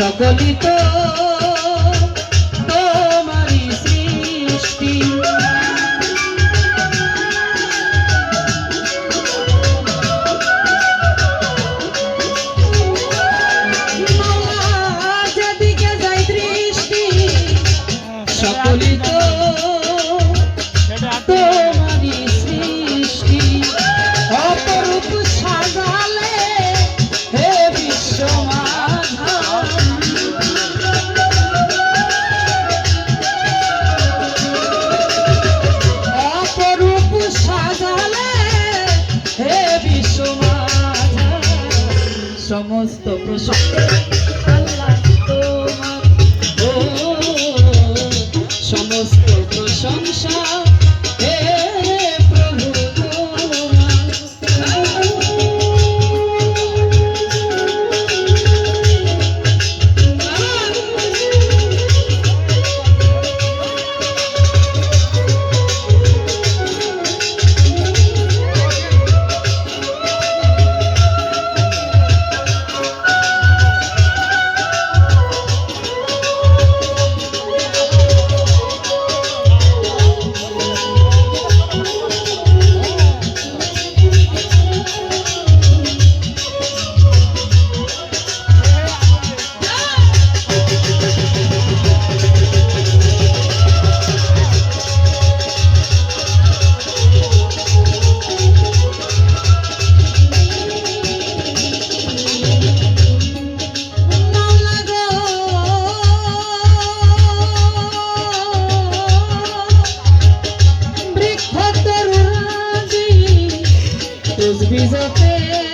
সকলি তো সমস্ত প্রশংসা। pesquisa fez.